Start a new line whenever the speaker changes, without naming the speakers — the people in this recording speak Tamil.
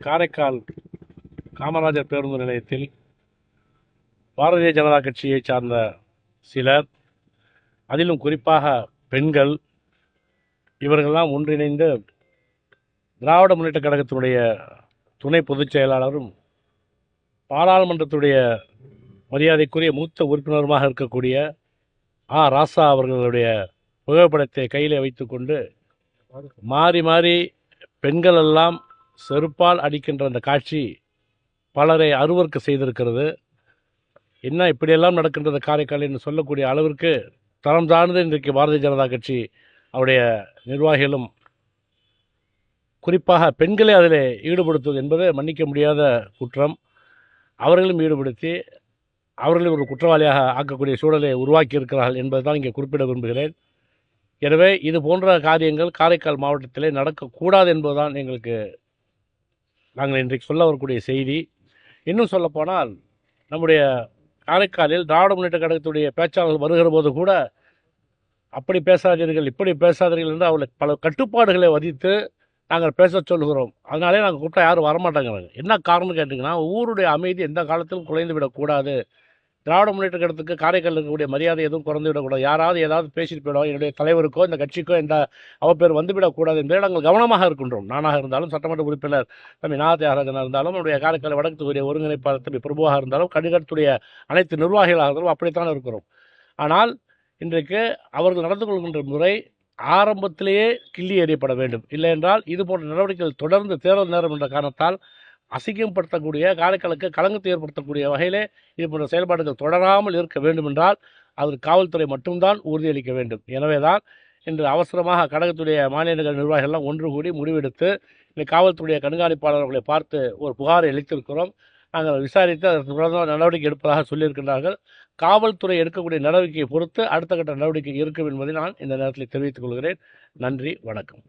காரைக்கால் காமராஜர் பேருந்து நிலையத்தில் பாரதிய ஜனதா கட்சியை சார்ந்த சிலர் அதிலும் குறிப்பாக பெண்கள் இவர்களெல்லாம் ஒன்றிணைந்து திராவிட முன்னேற்ற கழகத்தினுடைய துணை பொதுச் செயலாளரும் பாராளுமன்றத்துடைய மரியாதைக்குரிய மூத்த உறுப்பினருமாக இருக்கக்கூடிய ஆ. ராசா அவர்களுடைய புகைப்படத்தை கையில் வைத்துக்கொண்டு மாறி மாறி பெண்கள் எல்லாம் செருப்பால் அடிக்கின்ற அந்த காட்சி பலரை அருவருக்கு செய்திருக்கிறது. என்ன இப்படியெல்லாம் நடக்கின்றது காரைக்கால் என்று சொல்லக்கூடிய அளவிற்கு தரம் சார்ந்து இன்றைக்கு பாரதிய ஜனதா கட்சி அவருடைய நிர்வாகிகளும் குறிப்பாக பெண்களை அதில் ஈடுபடுத்துவது என்பது மன்னிக்க முடியாத குற்றம். அவர்களும் ஈடுபடுத்தி அவர்களை ஒரு குற்றவாளியாக ஆக்கக்கூடிய சூழலை உருவாக்கி இருக்கிறார்கள் என்பதுதான் இங்கே குறிப்பிட விரும்புகிறேன். எனவே இது போன்ற காரியங்கள் காரைக்கால் மாவட்டத்திலே நடக்கக்கூடாது என்பதுதான் எங்களுக்கு நாங்கள் இன்றைக்கு சொல்ல வரக்கூடிய செய்தி இன்னும் சொல்லப்போனால் நம்முடைய காரைக்காலில் திராவிட முன்னேற்ற கழகத்துடைய பேச்சாளர்கள் வருகிற போது கூட அப்படி பேசாதீர்கள் இப்படி பேசாதீர்கள் என்று அவர்களை பல கட்டுப்பாடுகளை வதித்து நாங்கள் பேச சொல்கிறோம். அதனாலே நாங்கள் கூப்பிட்டா யாரும் வரமாட்டேங்கிறாங்க. என்ன காரணம்னு கேட்டிங்கன்னா ஊருடைய அமைதி எந்த காலத்திலும் குலைந்து விடக்கூடாது திராவிட முன்னேற்ற கழகத்துக்கு காரைக்கால் இருக்கக்கூடிய மரியாதை எதுவும் குறைந்து விடக்கூடாது. யாராவது ஏதாவது பேசிட்டு போயிடும் என்னுடைய தலைவருக்கோ இந்த கட்சிக்கோ இந்த அவப்பேர் வந்துவிடக்கூடாது என்பதை நாங்கள் கவனமாக இருக்கின்றோம். நானாக இருந்தாலும் சட்டமன்ற உறுப்பினர் தம்பி நாக தியாகராஜனாக இருந்தாலும் நம்முடைய காரைக்கால் வடக்கு தொகுதிய ஒருங்கிணைப்பாளர் தம்பி பிரபுவாக இருந்தாலும் கழகத்துடைய அனைத்து நிர்வாகிகளாக இருந்தாலும் அப்படித்தான் இருக்கிறோம். ஆனால் இன்றைக்கு அவர்கள் நடந்து கொள்கின்ற முறை ஆரம்பத்திலேயே கிள்ளி எறியப்பட வேண்டும். இல்லை என்றால் இது போன்ற நடவடிக்கைகள் தொடர்ந்து தேர்தல் நேரம் என்ற காரணத்தால் அசிங்கம் படுத்தக்கூடிய காரைக்காலுக்கு களங்கத்தை ஏற்படுத்தக்கூடிய வகையிலே இது போன்ற செயல்பாடுகள் தொடராமல் இருக்க வேண்டுமென்றால் அதற்கு காவல்துறை மட்டும்தான் உறுதியளிக்க வேண்டும். எனவே தான் இன்று அவசரமாக கழகத்துடைய மாநில நிர்வாகிகள்லாம் ஒன்று கூடி முடிவெடுத்து இந்த காவல்துறைய கண்காணிப்பாளர்களை பார்த்து ஒரு புகாரை அளித்திருக்கிறோம். நாங்கள் விசாரித்து அதற்கு தொடர்ந்து நடவடிக்கை எடுப்பதாக சொல்லியிருக்கின்றார்கள். காவல்துறை எடுக்கக்கூடிய நடவடிக்கையை பொறுத்து அடுத்த கட்ட நடவடிக்கை இருக்கும் என்பதை நான் இந்த நேரத்தில் தெரிவித்துக் கொள்கிறேன். நன்றி வணக்கம்.